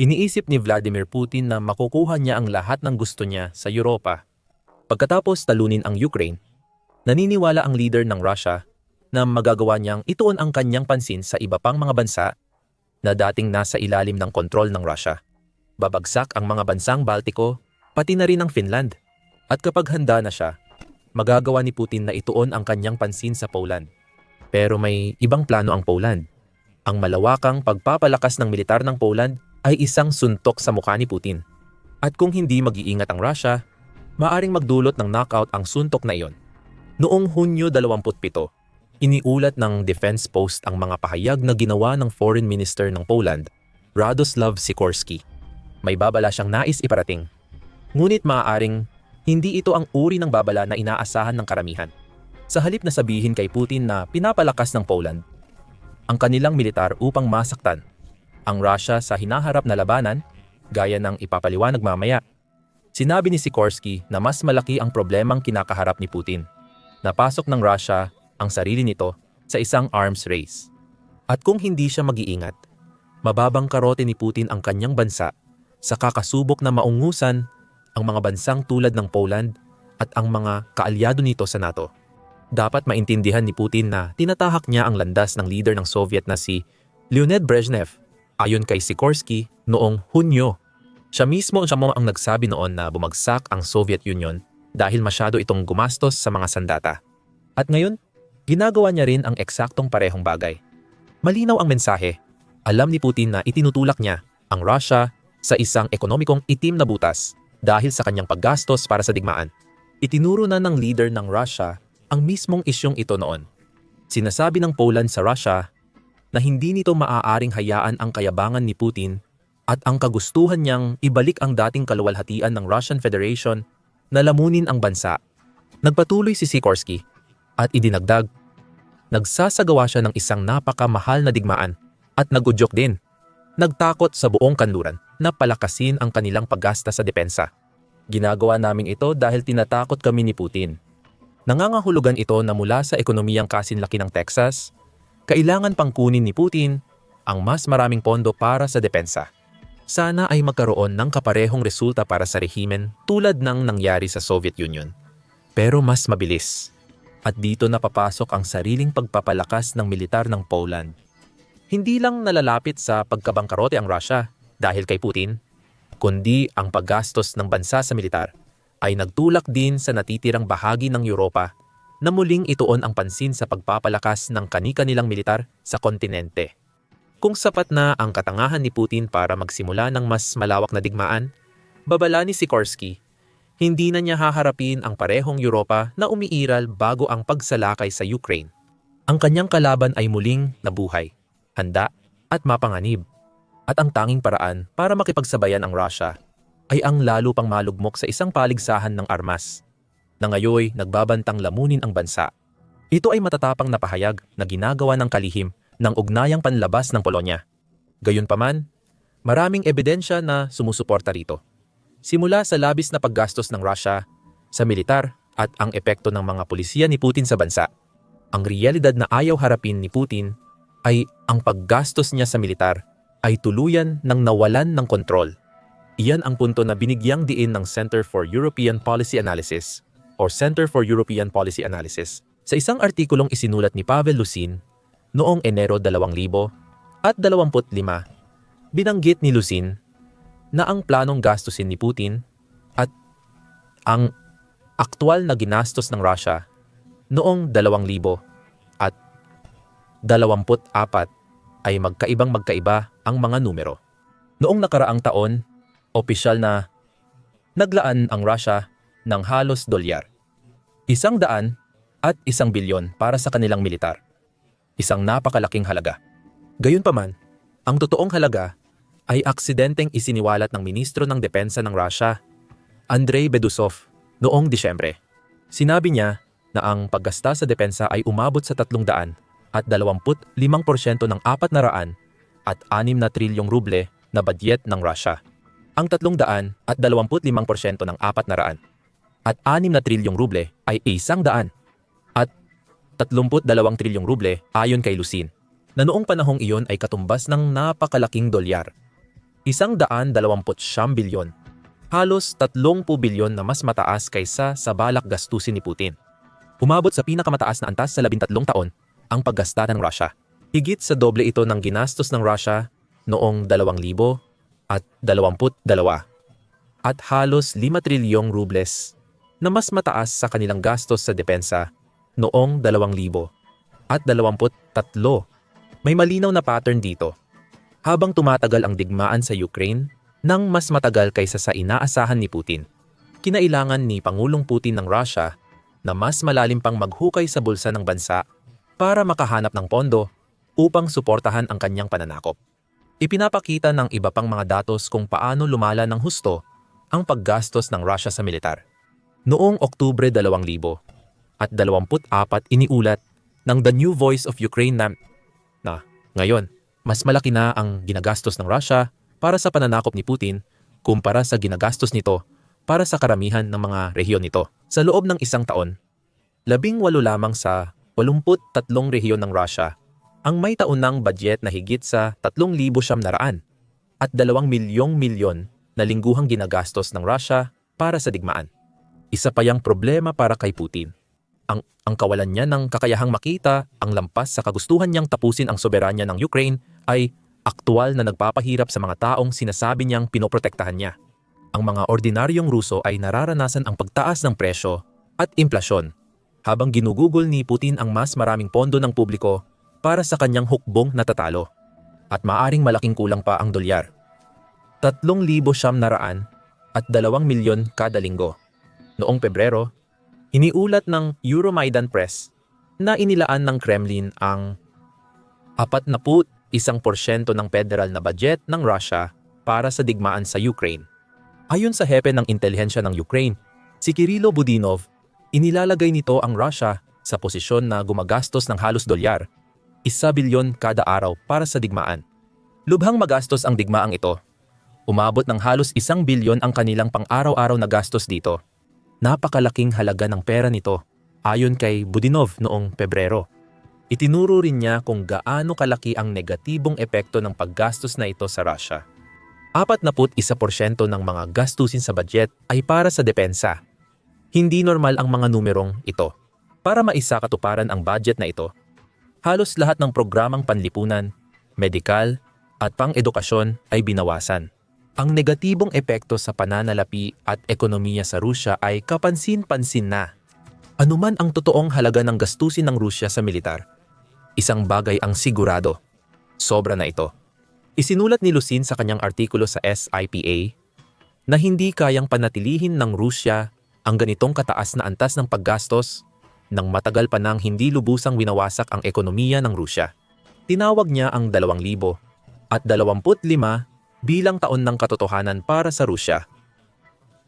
Iniisip ni Vladimir Putin na makukuha niya ang lahat ng gusto niya sa Europa. Pagkatapos talunin ang Ukraine, naniniwala ang leader ng Russia na magagawa niyang ituon ang kanyang pansin sa iba pang mga bansa na dating nasa ilalim ng kontrol ng Russia. Babagsak ang mga bansang Baltiko, pati na rin ang Finland. At kapag handa na siya, magagawa ni Putin na ituon ang kanyang pansin sa Poland. Pero may ibang plano ang Poland. Ang malawakang pagpapalakas ng militar ng Poland ay isang suntok sa mukha ni Putin. At kung hindi mag-iingat ang Russia, maaring magdulot ng knockout ang suntok na iyon. Noong Hunyo 27, iniulat ng Defense Post ang mga pahayag na ginawa ng Foreign Minister ng Poland, Radoslav Sikorski. May babala siyang nais iparating. Ngunit maaaring hindi ito ang uri ng babala na inaasahan ng karamihan. Sa halip na sabihin kay Putin na pinapalakas ng Poland ang kanilang militar upang masaktan ang Russia sa hinaharap na labanan, gaya ng ipapaliwanag mamaya. Sinabi ni Sikorsky na mas malaki ang problemang kinakaharap ni Putin. Napasok ng Russia ang sarili nito sa isang arms race. At kung hindi siya mag-iingat, mababang karote ni Putin ang kanyang bansa sa kakasubok na maungusan ang mga bansang tulad ng Poland at ang mga kaalyado nito sa NATO. Dapat maintindihan ni Putin na tinatahak niya ang landas ng leader ng Soviet na si Leonid Brezhnev ayon kay Sikorsky noong Hunyo. Siya mismo siya mo ang nagsabi noon na bumagsak ang Soviet Union dahil masyado itong gumastos sa mga sandata. At ngayon, ginagawa niya rin ang eksaktong parehong bagay. Malinaw ang mensahe. Alam ni Putin na itinutulak niya ang Russia sa isang ekonomikong itim na butas dahil sa kanyang paggastos para sa digmaan. Itinuro na ng leader ng Russia ang mismong isyong ito noon. Sinasabi ng Poland sa Russia na hindi nito maaaring hayaan ang kayabangan ni Putin at ang kagustuhan niyang ibalik ang dating kaluwalhatian ng Russian Federation na lamunin ang bansa. Nagpatuloy si Sikorsky at idinagdag, nagsasagawa siya ng isang napakamahal na digmaan at nagudyok din. Nagtakot sa buong kanluran na palakasin ang kanilang paggasta sa depensa. Ginagawa namin ito dahil tinatakot kami ni Putin. Nangangahulugan ito na mula sa ekonomiyang kasinlaki ng Texas, kailangan pang kunin ni Putin ang mas maraming pondo para sa depensa. Sana ay magkaroon ng kaparehong resulta para sa rehimen tulad ng nangyari sa Soviet Union. Pero mas mabilis. At dito napapasok ang sariling pagpapalakas ng militar ng Poland. Hindi lang nalalapit sa pagkabangkarote ang Russia dahil kay Putin, kundi ang paggastos ng bansa sa militar ay nagtulak din sa natitirang bahagi ng Europa na muling ituon ang pansin sa pagpapalakas ng kani-kanilang militar sa kontinente. Kung sapat na ang katangahan ni Putin para magsimula ng mas malawak na digmaan, babala ni Sikorsky, hindi na niya haharapin ang parehong Europa na umiiral bago ang pagsalakay sa Ukraine. Ang kanyang kalaban ay muling nabuhay, handa at mapanganib. At ang tanging paraan para makipagsabayan ang Russia ay ang lalo pang malugmok sa isang paligsahan ng armas na ngayoy nagbabantang lamunin ang bansa. Ito ay matatapang na pahayag na ginagawa ng kalihim ng ugnayang panlabas ng Polonya. Gayunpaman, maraming ebidensya na sumusuporta rito. Simula sa labis na paggastos ng Russia sa militar at ang epekto ng mga pulisya ni Putin sa bansa. Ang realidad na ayaw harapin ni Putin ay ang paggastos niya sa militar ay tuluyan ng nawalan ng kontrol. Iyan ang punto na binigyang diin ng Center for European Policy Analysis or Center for European Policy Analysis sa isang artikulong isinulat ni Pavel Lusin noong Enero 2000 at 25, binanggit ni Lusin na ang planong gastusin ni Putin at ang aktwal na ginastos ng Russia noong 2000 at 24 ay magkaibang magkaiba ang mga numero. Noong nakaraang taon, opisyal na naglaan ang Russia ng halos dolyar Isang daan at isang bilyon para sa kanilang militar. Isang napakalaking halaga. Gayunpaman, ang totoong halaga ay aksidenteng isiniwalat ng Ministro ng Depensa ng Russia, Andrei Bedusov, noong Disyembre. Sinabi niya na ang paggasta sa depensa ay umabot sa 300 at 25% ng 400 at 6 na trilyong ruble na badyet ng Russia. Ang 300 at 25% ng 400 at 6 na trilyong ruble ay isang daan at 32 trilyong ruble ayon kay Lucin na noong panahong iyon ay katumbas ng napakalaking dolyar. Isang daan dalawamput siyam bilyon. Halos 30 bilyon na mas mataas kaysa sa balak gastusin ni Putin. Umabot sa pinakamataas na antas sa 13 taon ang paggasta ng Russia. Higit sa doble ito ng ginastos ng Russia noong 2000 at 22 at halos 5 trilyong rubles na mas mataas sa kanilang gastos sa depensa noong 2000 at 23. May malinaw na pattern dito. Habang tumatagal ang digmaan sa Ukraine, nang mas matagal kaysa sa inaasahan ni Putin, kinailangan ni Pangulong Putin ng Russia na mas malalim pang maghukay sa bulsa ng bansa para makahanap ng pondo upang suportahan ang kanyang pananakop. Ipinapakita ng iba pang mga datos kung paano lumala ng husto ang paggastos ng Russia sa militar. Noong Oktubre 2000 at 24 iniulat ng The New Voice of Ukraine na, na ngayon, mas malaki na ang ginagastos ng Russia para sa pananakop ni Putin kumpara sa ginagastos nito para sa karamihan ng mga rehiyon nito. Sa loob ng isang taon, labing walo lamang sa 83 rehiyon ng Russia ang may taunang budget na higit sa 3,700 at 2 milyong milyon na lingguhang ginagastos ng Russia para sa digmaan. Isa pa yang problema para kay Putin. Ang, ang kawalan niya ng kakayahang makita ang lampas sa kagustuhan niyang tapusin ang soberanya ng Ukraine ay aktual na nagpapahirap sa mga taong sinasabi niyang pinoprotektahan niya. Ang mga ordinaryong Ruso ay nararanasan ang pagtaas ng presyo at implasyon habang ginugugol ni Putin ang mas maraming pondo ng publiko para sa kanyang hukbong natatalo at maaring malaking kulang pa ang dolyar. 3,000 siyam naraan at 2 milyon kada linggo. Noong Pebrero, iniulat ng Euromaidan Press na inilaan ng Kremlin ang 41% ng federal na budget ng Russia para sa digmaan sa Ukraine. Ayon sa hepe ng intelihensya ng Ukraine, si Kirilo Budinov, inilalagay nito ang Russia sa posisyon na gumagastos ng halos dolyar, isa bilyon kada araw para sa digmaan. Lubhang magastos ang digmaang ito. Umabot ng halos isang bilyon ang kanilang pang-araw-araw na gastos dito. Napakalaking halaga ng pera nito, ayon kay Budinov noong Pebrero. Itinuro rin niya kung gaano kalaki ang negatibong epekto ng paggastos na ito sa Russia. 41% ng mga gastusin sa budget ay para sa depensa. Hindi normal ang mga numerong ito. Para maisakatuparan ang budget na ito, halos lahat ng programang panlipunan, medikal, at pang-edukasyon ay binawasan. Ang negatibong epekto sa pananalapi at ekonomiya sa Rusya ay kapansin-pansin na. Anuman ang totoong halaga ng gastusin ng Rusya sa militar, isang bagay ang sigurado. Sobra na ito. Isinulat ni Lucin sa kanyang artikulo sa SIPA na hindi kayang panatilihin ng Rusya ang ganitong kataas na antas ng paggastos nang matagal pa nang hindi lubusang winawasak ang ekonomiya ng Rusya. Tinawag niya ang 2000 at 25 bilang taon ng katotohanan para sa Rusya.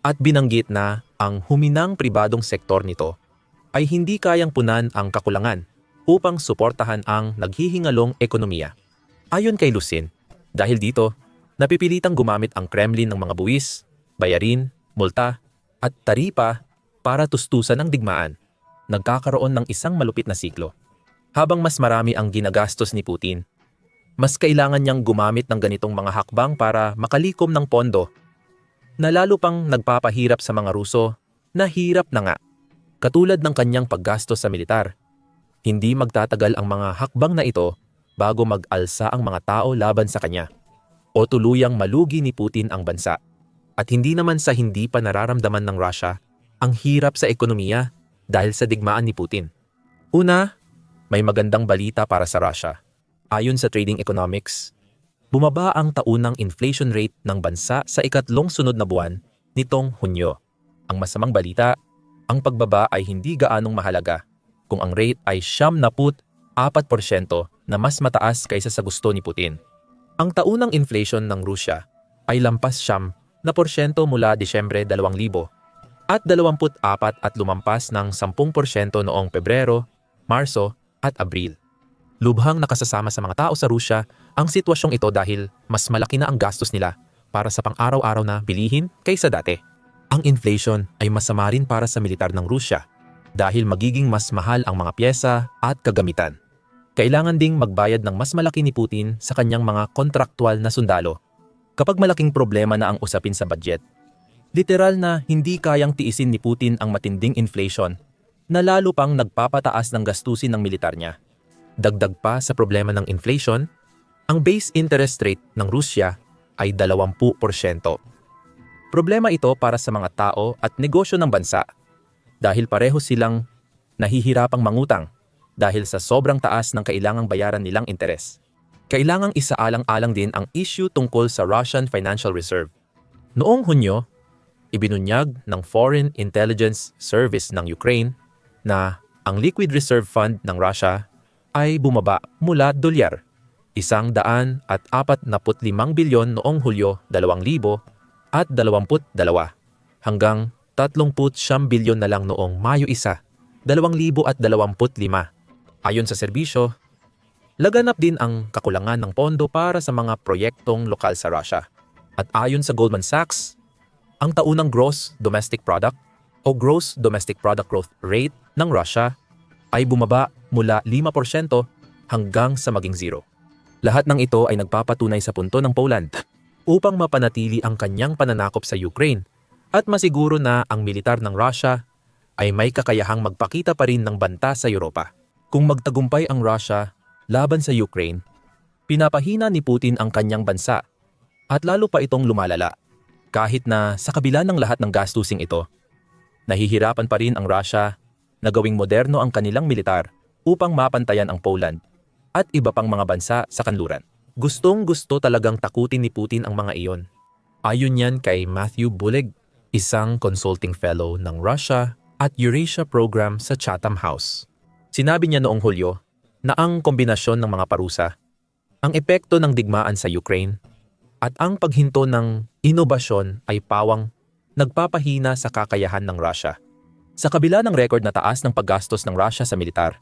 At binanggit na ang huminang pribadong sektor nito ay hindi kayang punan ang kakulangan upang suportahan ang naghihingalong ekonomiya. Ayon kay Lucin, dahil dito, napipilitang gumamit ang Kremlin ng mga buwis, bayarin, multa, at taripa para tustusan ang digmaan. Nagkakaroon ng isang malupit na siklo. Habang mas marami ang ginagastos ni Putin, mas kailangan niyang gumamit ng ganitong mga hakbang para makalikom ng pondo na lalo pang nagpapahirap sa mga Ruso na hirap na nga. Katulad ng kanyang paggastos sa militar, hindi magtatagal ang mga hakbang na ito bago mag-alsa ang mga tao laban sa kanya o tuluyang malugi ni Putin ang bansa. At hindi naman sa hindi pa nararamdaman ng Russia ang hirap sa ekonomiya dahil sa digmaan ni Putin. Una, may magandang balita para sa Russia. Ayon sa Trading Economics, bumaba ang taunang inflation rate ng bansa sa ikatlong sunod na buwan nitong Hunyo. Ang masamang balita, ang pagbaba ay hindi gaanong mahalaga kung ang rate ay siyam na put 4% na mas mataas kaysa sa gusto ni Putin. Ang taunang inflation ng Rusya ay lampas siyam na porsyento mula Disyembre 2000 at 24 at lumampas ng 10% noong Pebrero, Marso at Abril. Lubhang nakasasama sa mga tao sa Rusya ang sitwasyong ito dahil mas malaki na ang gastos nila para sa pang-araw-araw na bilihin kaysa dati. Ang inflation ay masama rin para sa militar ng Rusya dahil magiging mas mahal ang mga pyesa at kagamitan. Kailangan ding magbayad ng mas malaki ni Putin sa kanyang mga kontraktual na sundalo Kapag malaking problema na ang usapin sa budget, literal na hindi kayang tiisin ni Putin ang matinding inflation na lalo pang nagpapataas ng gastusin ng militar niya. Dagdag pa sa problema ng inflation, ang base interest rate ng Rusya ay 20%. Problema ito para sa mga tao at negosyo ng bansa dahil pareho silang nahihirapang mangutang dahil sa sobrang taas ng kailangang bayaran nilang interes. Kailangang isaalang-alang din ang issue tungkol sa Russian Financial Reserve. Noong Hunyo, ibinunyag ng Foreign Intelligence Service ng Ukraine na ang Liquid Reserve Fund ng Russia ay bumaba mula dolyar, isang daan at apat na limang bilyon noong Hulyo 2000 at 22 hanggang 39 bilyon na lang noong Mayo 1, 2025. Ayon sa serbisyo, laganap din ang kakulangan ng pondo para sa mga proyektong lokal sa Russia. At ayon sa Goldman Sachs, ang taunang gross domestic product o gross domestic product growth rate ng Russia ay bumaba mula 5% hanggang sa maging zero. Lahat ng ito ay nagpapatunay sa punto ng Poland upang mapanatili ang kanyang pananakop sa Ukraine at masiguro na ang militar ng Russia ay may kakayahang magpakita pa rin ng banta sa Europa. Kung magtagumpay ang Russia laban sa Ukraine, pinapahina ni Putin ang kanyang bansa at lalo pa itong lumalala. Kahit na sa kabila ng lahat ng gastusing ito, nahihirapan pa rin ang Russia na gawing moderno ang kanilang militar upang mapantayan ang Poland at iba pang mga bansa sa kanluran. Gustong gusto talagang takutin ni Putin ang mga iyon. Ayon yan kay Matthew Bullig, isang consulting fellow ng Russia at Eurasia Program sa Chatham House. Sinabi niya noong Hulyo na ang kombinasyon ng mga parusa, ang epekto ng digmaan sa Ukraine, at ang paghinto ng inobasyon ay pawang nagpapahina sa kakayahan ng Russia. Sa kabila ng record na taas ng paggastos ng Russia sa militar,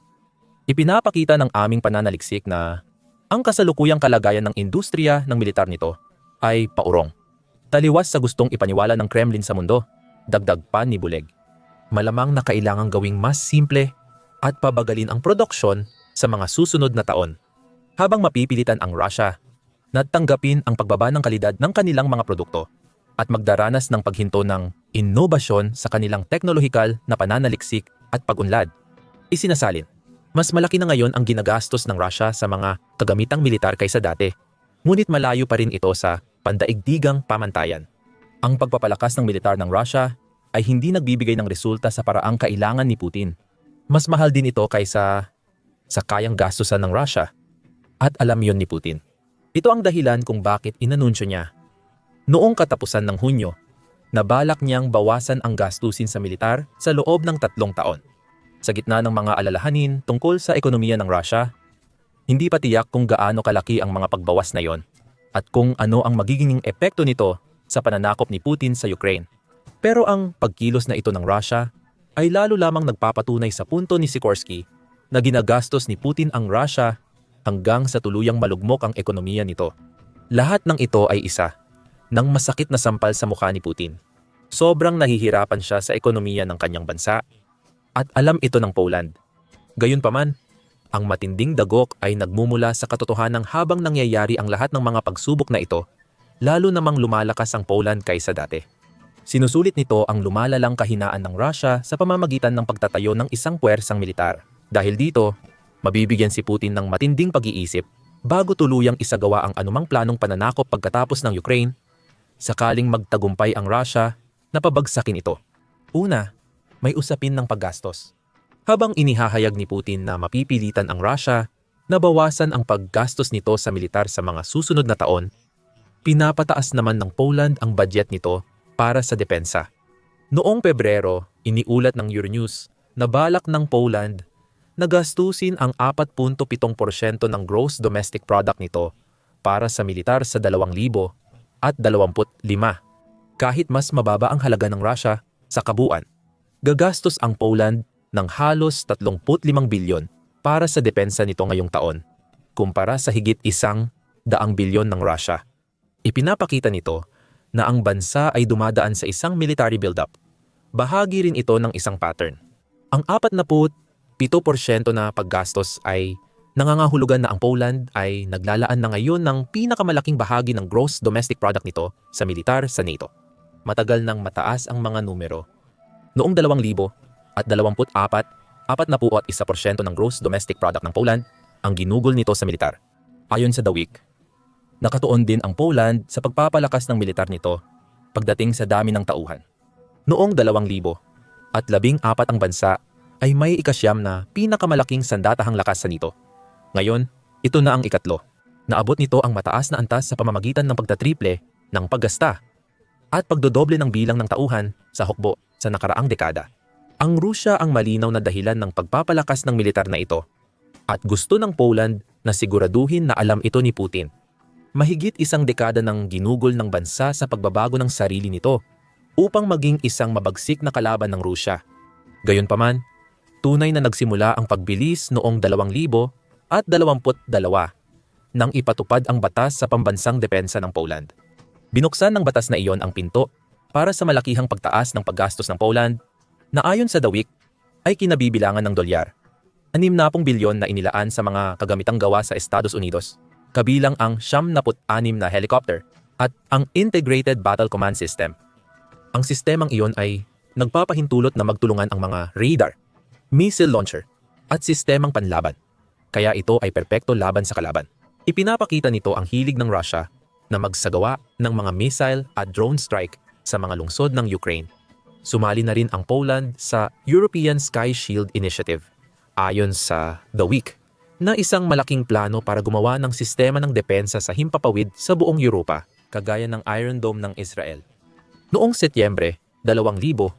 ipinapakita ng aming pananaliksik na ang kasalukuyang kalagayan ng industriya ng militar nito ay paurong. Taliwas sa gustong ipaniwala ng Kremlin sa mundo, dagdag pa ni Buleg. Malamang na kailangang gawing mas simple at pabagalin ang produksyon sa mga susunod na taon. Habang mapipilitan ang Russia na tanggapin ang pagbaba ng kalidad ng kanilang mga produkto at magdaranas ng paghinto ng inobasyon sa kanilang teknolohikal na pananaliksik at pagunlad. Isinasalin mas malaki na ngayon ang ginagastos ng Russia sa mga kagamitang militar kaysa dati. Ngunit malayo pa rin ito sa pandaigdigang pamantayan. Ang pagpapalakas ng militar ng Russia ay hindi nagbibigay ng resulta sa paraang kailangan ni Putin. Mas mahal din ito kaysa sa kayang gastusan ng Russia. At alam yon ni Putin. Ito ang dahilan kung bakit inanunsyo niya. Noong katapusan ng Hunyo, nabalak niyang bawasan ang gastusin sa militar sa loob ng tatlong taon. Sa gitna ng mga alalahanin tungkol sa ekonomiya ng Russia, hindi pa tiyak kung gaano kalaki ang mga pagbawas na yon at kung ano ang magiging epekto nito sa pananakop ni Putin sa Ukraine. Pero ang pagkilos na ito ng Russia ay lalo lamang nagpapatunay sa punto ni Sikorsky na ginagastos ni Putin ang Russia hanggang sa tuluyang malugmok ang ekonomiya nito. Lahat ng ito ay isa, ng masakit na sampal sa mukha ni Putin. Sobrang nahihirapan siya sa ekonomiya ng kanyang bansa at alam ito ng Poland. Gayunpaman, ang matinding dagok ay nagmumula sa katotohanan habang nangyayari ang lahat ng mga pagsubok na ito, lalo namang lumalakas ang Poland kaysa dati. Sinusulit nito ang lumalalang kahinaan ng Russia sa pamamagitan ng pagtatayo ng isang puwersang militar. Dahil dito, mabibigyan si Putin ng matinding pag-iisip bago tuluyang isagawa ang anumang planong pananakop pagkatapos ng Ukraine, sakaling magtagumpay ang Russia na pabagsakin ito. Una, may usapin ng paggastos. Habang inihahayag ni Putin na mapipilitan ang Russia na bawasan ang paggastos nito sa militar sa mga susunod na taon, pinapataas naman ng Poland ang budget nito para sa depensa. Noong Pebrero, iniulat ng Euronews na balak ng Poland na gastusin ang 4.7% ng gross domestic product nito para sa militar sa 2,000 at 25 kahit mas mababa ang halaga ng Russia sa kabuuan gagastos ang Poland ng halos 35 bilyon para sa depensa nito ngayong taon, kumpara sa higit isang daang bilyon ng Russia. Ipinapakita nito na ang bansa ay dumadaan sa isang military buildup. Bahagi rin ito ng isang pattern. Ang 47% na paggastos ay Nangangahulugan na ang Poland ay naglalaan na ngayon ng pinakamalaking bahagi ng gross domestic product nito sa militar sa NATO. Matagal nang mataas ang mga numero. Noong 2000 at 24, 41% ng gross domestic product ng Poland ang ginugol nito sa militar. Ayon sa The Week, nakatuon din ang Poland sa pagpapalakas ng militar nito pagdating sa dami ng tauhan. Noong 2000 at labing apat ang bansa ay may ikasyam na pinakamalaking sandatahang lakas sa nito. Ngayon, ito na ang ikatlo. Naabot nito ang mataas na antas sa pamamagitan ng pagtatriple ng paggasta at pagdodoble ng bilang ng tauhan sa hukbo sa nakaraang dekada. Ang Rusya ang malinaw na dahilan ng pagpapalakas ng militar na ito at gusto ng Poland na siguraduhin na alam ito ni Putin. Mahigit isang dekada ng ginugol ng bansa sa pagbabago ng sarili nito upang maging isang mabagsik na kalaban ng Rusya. Gayunpaman, tunay na nagsimula ang pagbilis noong 2000 at 22 nang ipatupad ang batas sa pambansang depensa ng Poland. Binuksan ng batas na iyon ang pinto para sa malakihang pagtaas ng paggastos ng Poland na ayon sa Week ay kinabibilangan ng dolyar. 60 bilyon na inilaan sa mga kagamitang gawa sa Estados Unidos, kabilang ang 76 na helicopter at ang Integrated Battle Command System. Ang sistemang iyon ay nagpapahintulot na magtulungan ang mga radar, missile launcher at sistemang panlaban kaya ito ay perpekto laban sa kalaban. Ipinapakita nito ang hilig ng Russia na magsagawa ng mga missile at drone strike sa mga lungsod ng Ukraine. Sumali na rin ang Poland sa European Sky Shield Initiative ayon sa The Week na isang malaking plano para gumawa ng sistema ng depensa sa himpapawid sa buong Europa kagaya ng Iron Dome ng Israel. Noong Setyembre 2000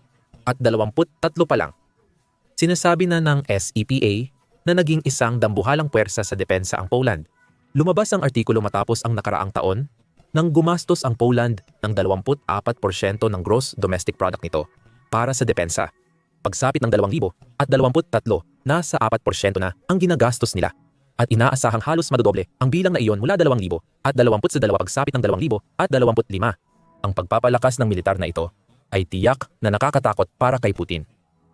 at 23 pa lang, sinasabi na ng SEPA na naging isang dambuhalang puwersa sa depensa ang Poland. Lumabas ang artikulo matapos ang nakaraang taon nang gumastos ang Poland ng 24% ng gross domestic product nito para sa depensa. Pagsapit ng 2,000 at 23, nasa 4% na ang ginagastos nila at inaasahang halos madodoble ang bilang na iyon mula 2,000 at 20 sa dalawa pagsapit ng 2,000 at 25. Ang pagpapalakas ng militar na ito ay tiyak na nakakatakot para kay Putin.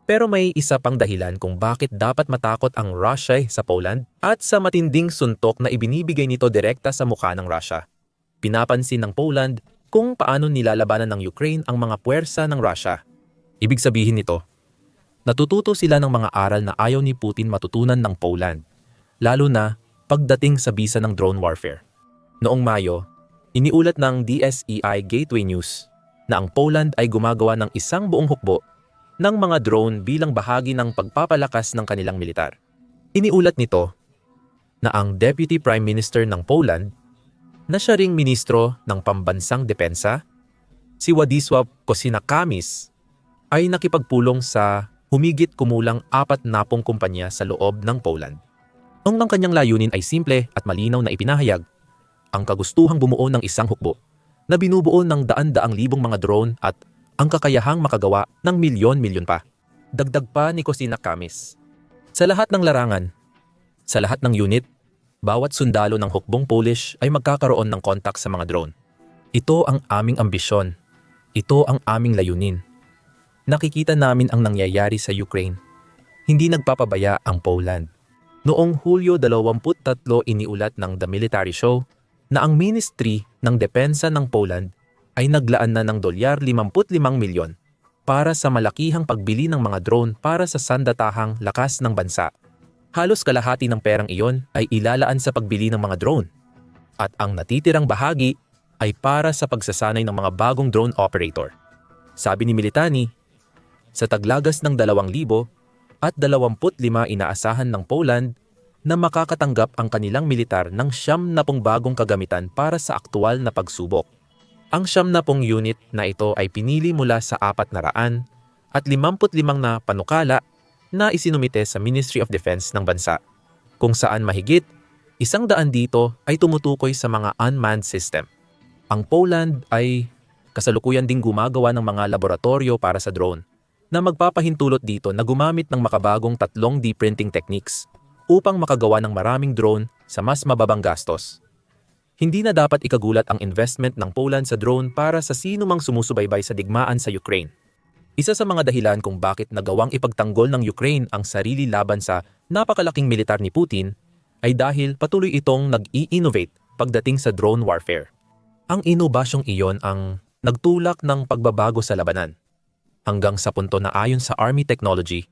Pero may isa pang dahilan kung bakit dapat matakot ang Russia sa Poland at sa matinding suntok na ibinibigay nito direkta sa mukha ng Russia. Pinapansin ng Poland kung paano nilalabanan ng Ukraine ang mga puwersa ng Russia. Ibig sabihin nito, natututo sila ng mga aral na ayaw ni Putin matutunan ng Poland, lalo na pagdating sa bisa ng drone warfare. Noong Mayo, iniulat ng DSEI Gateway News na ang Poland ay gumagawa ng isang buong hukbo ng mga drone bilang bahagi ng pagpapalakas ng kanilang militar. Iniulat nito na ang Deputy Prime Minister ng Poland na siya ring ministro ng pambansang depensa, si Władysław Kosiniak-Kamysz, ay nakipagpulong sa humigit kumulang apat na pong kumpanya sa loob ng Poland. Ang ng kanyang layunin ay simple at malinaw na ipinahayag, ang kagustuhang bumuo ng isang hukbo na binubuo ng daan-daang libong mga drone at ang kakayahang makagawa ng milyon-milyon pa. Dagdag pa ni Cosina Kamis. Sa lahat ng larangan, sa lahat ng unit, bawat sundalo ng hukbong Polish ay magkakaroon ng kontak sa mga drone. Ito ang aming ambisyon. Ito ang aming layunin. Nakikita namin ang nangyayari sa Ukraine. Hindi nagpapabaya ang Poland. Noong Hulyo 23 iniulat ng The Military Show na ang Ministry ng Depensa ng Poland ay naglaan na ng dolyar 55 milyon para sa malakihang pagbili ng mga drone para sa sandatahang lakas ng bansa. Halos kalahati ng perang iyon ay ilalaan sa pagbili ng mga drone at ang natitirang bahagi ay para sa pagsasanay ng mga bagong drone operator. Sabi ni Militani, sa taglagas ng 2,000 at 25 inaasahan ng Poland na makakatanggap ang kanilang militar ng siyam na pong bagong kagamitan para sa aktual na pagsubok. Ang siyam na pong unit na ito ay pinili mula sa apat na raan at 55 na panukala na isinumite sa Ministry of Defense ng bansa, kung saan mahigit isang daan dito ay tumutukoy sa mga unmanned system. Ang Poland ay kasalukuyan ding gumagawa ng mga laboratorio para sa drone na magpapahintulot dito na gumamit ng makabagong 3D printing techniques upang makagawa ng maraming drone sa mas mababang gastos. Hindi na dapat ikagulat ang investment ng Poland sa drone para sa sino mang sumusubaybay sa digmaan sa Ukraine. Isa sa mga dahilan kung bakit nagawang ipagtanggol ng Ukraine ang sarili laban sa napakalaking militar ni Putin ay dahil patuloy itong nag-i-innovate pagdating sa drone warfare. Ang inobasyong iyon ang nagtulak ng pagbabago sa labanan. Hanggang sa punto na ayon sa Army Technology,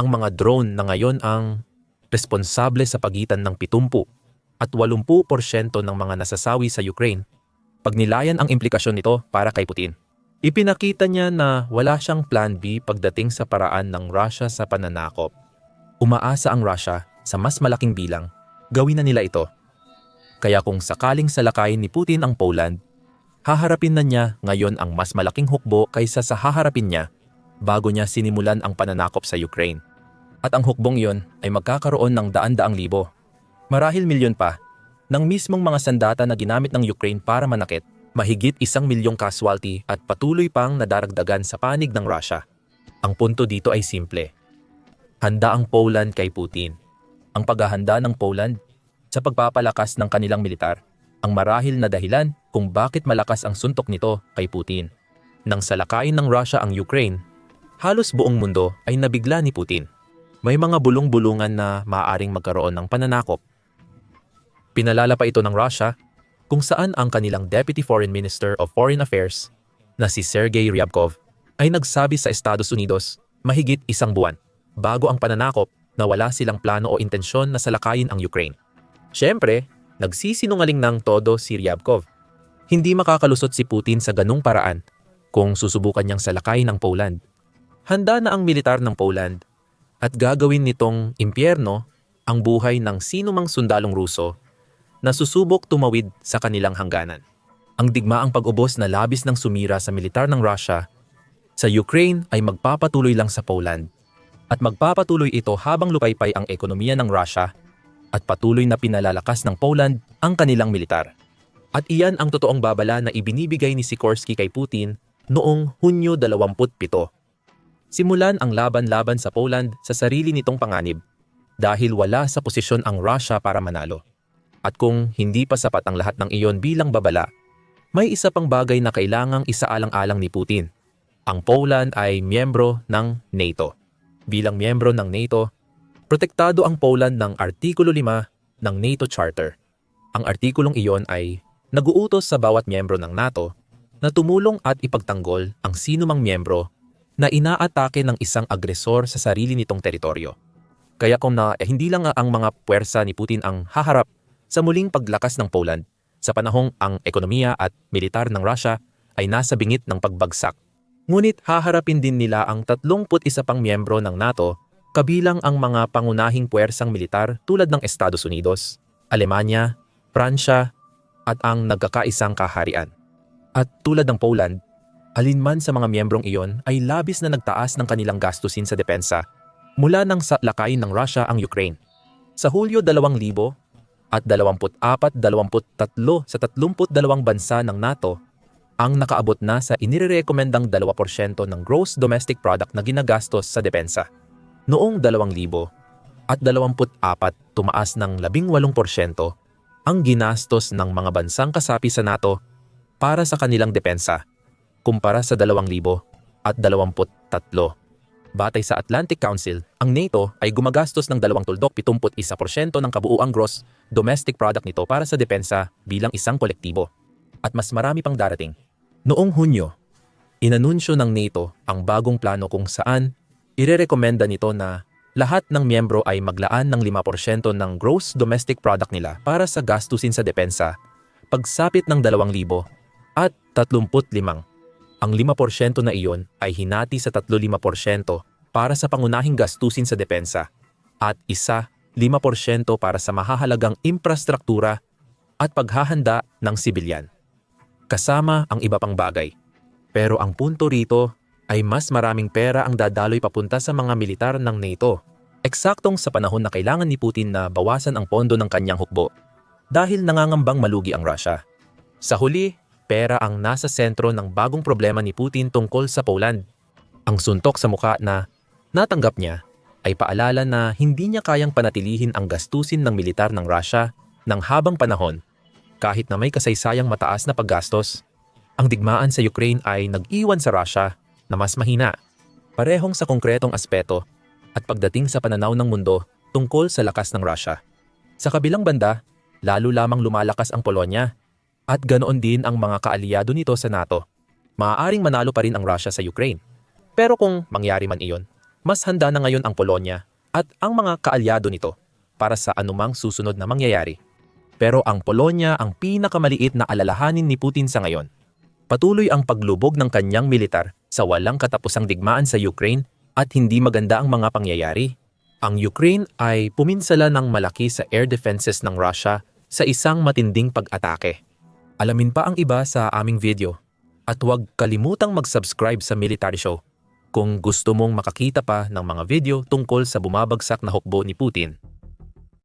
ang mga drone na ngayon ang responsable sa pagitan ng 70 at 80% ng mga nasasawi sa Ukraine pag nilayan ang implikasyon nito para kay Putin. Ipinakita niya na wala siyang plan B pagdating sa paraan ng Russia sa pananakop. Umaasa ang Russia sa mas malaking bilang, gawin na nila ito. Kaya kung sakaling salakayin ni Putin ang Poland, haharapin na niya ngayon ang mas malaking hukbo kaysa sa haharapin niya bago niya sinimulan ang pananakop sa Ukraine. At ang hukbong iyon ay magkakaroon ng daan-daang libo, marahil milyon pa, ng mismong mga sandata na ginamit ng Ukraine para manakit, mahigit isang milyong casualty at patuloy pang nadaragdagan sa panig ng Russia. Ang punto dito ay simple. Handa ang Poland kay Putin. Ang paghahanda ng Poland sa pagpapalakas ng kanilang militar ang marahil na dahilan kung bakit malakas ang suntok nito kay Putin. Nang salakayin ng Russia ang Ukraine, halos buong mundo ay nabigla ni Putin. May mga bulong-bulungan na maaaring magkaroon ng pananakop. Pinalala pa ito ng Russia kung saan ang kanilang Deputy Foreign Minister of Foreign Affairs na si Sergei Ryabkov ay nagsabi sa Estados Unidos mahigit isang buwan bago ang pananakop na wala silang plano o intensyon na salakayin ang Ukraine. Siyempre, nagsisinungaling ng todo si Ryabkov. Hindi makakalusot si Putin sa ganung paraan kung susubukan niyang salakayin ang Poland. Handa na ang militar ng Poland at gagawin nitong impyerno ang buhay ng sino mang sundalong Ruso na susubok tumawid sa kanilang hangganan. Ang digmaang pag-ubos na labis ng sumira sa militar ng Russia sa Ukraine ay magpapatuloy lang sa Poland at magpapatuloy ito habang lupaypay ang ekonomiya ng Russia at patuloy na pinalalakas ng Poland ang kanilang militar. At iyan ang totoong babala na ibinibigay ni Sikorsky kay Putin noong Hunyo 27 simulan ang laban-laban sa Poland sa sarili nitong panganib dahil wala sa posisyon ang Russia para manalo. At kung hindi pa sapat ang lahat ng iyon bilang babala, may isa pang bagay na kailangang isaalang-alang ni Putin. Ang Poland ay miyembro ng NATO. Bilang miyembro ng NATO, protektado ang Poland ng Artikulo 5 ng NATO Charter. Ang artikulong iyon ay naguutos sa bawat miyembro ng NATO na tumulong at ipagtanggol ang sinumang miyembro na inaatake ng isang agresor sa sarili nitong teritoryo. Kaya kung na eh, hindi lang ang mga puwersa ni Putin ang haharap sa muling paglakas ng Poland sa panahong ang ekonomiya at militar ng Russia ay nasa bingit ng pagbagsak. Ngunit haharapin din nila ang 31 pang miyembro ng NATO kabilang ang mga pangunahing puwersang militar tulad ng Estados Unidos, Alemanya, Pransya at ang nagkakaisang kaharian. At tulad ng Poland, alinman sa mga miyembrong iyon ay labis na nagtaas ng kanilang gastusin sa depensa mula nang sa lakayin ng Russia ang Ukraine. Sa Hulyo 2000 at 24-23 sa 32 bansa ng NATO ang nakaabot na sa inirekomendang 2% ng gross domestic product na ginagastos sa depensa. Noong 2000 at 24 tumaas ng 18% ang ginastos ng mga bansang kasapi sa NATO para sa kanilang depensa kumpara sa 2,000 at 23. Batay sa Atlantic Council, ang NATO ay gumagastos ng 2.71% ng kabuuang gross domestic product nito para sa depensa bilang isang kolektibo. At mas marami pang darating. Noong Hunyo, inanunsyo ng NATO ang bagong plano kung saan irerekomenda nito na lahat ng miyembro ay maglaan ng 5% ng gross domestic product nila para sa gastusin sa depensa, pagsapit ng 2,000 at 35 ang 5% na iyon ay hinati sa 35% para sa pangunahing gastusin sa depensa at isa 5% para sa mahahalagang infrastruktura at paghahanda ng sibilyan. Kasama ang iba pang bagay. Pero ang punto rito ay mas maraming pera ang dadaloy papunta sa mga militar ng NATO. Eksaktong sa panahon na kailangan ni Putin na bawasan ang pondo ng kanyang hukbo dahil nangangambang malugi ang Russia. Sa huli, pera ang nasa sentro ng bagong problema ni Putin tungkol sa Poland. Ang suntok sa mukha na natanggap niya ay paalala na hindi niya kayang panatilihin ang gastusin ng militar ng Russia ng habang panahon kahit na may kasaysayang mataas na paggastos. Ang digmaan sa Ukraine ay nag-iwan sa Russia na mas mahina, parehong sa konkretong aspeto at pagdating sa pananaw ng mundo tungkol sa lakas ng Russia. Sa kabilang banda, lalo lamang lumalakas ang Polonya at ganoon din ang mga kaalyado nito sa NATO. Maaaring manalo pa rin ang Russia sa Ukraine. Pero kung mangyari man iyon, mas handa na ngayon ang Polonya at ang mga kaalyado nito para sa anumang susunod na mangyayari. Pero ang Polonya ang pinakamaliit na alalahanin ni Putin sa ngayon. Patuloy ang paglubog ng kanyang militar sa walang katapusang digmaan sa Ukraine at hindi maganda ang mga pangyayari. Ang Ukraine ay puminsala ng malaki sa air defenses ng Russia sa isang matinding pag-atake. Alamin pa ang iba sa aming video. At huwag kalimutang mag-subscribe sa Military Show kung gusto mong makakita pa ng mga video tungkol sa bumabagsak na hukbo ni Putin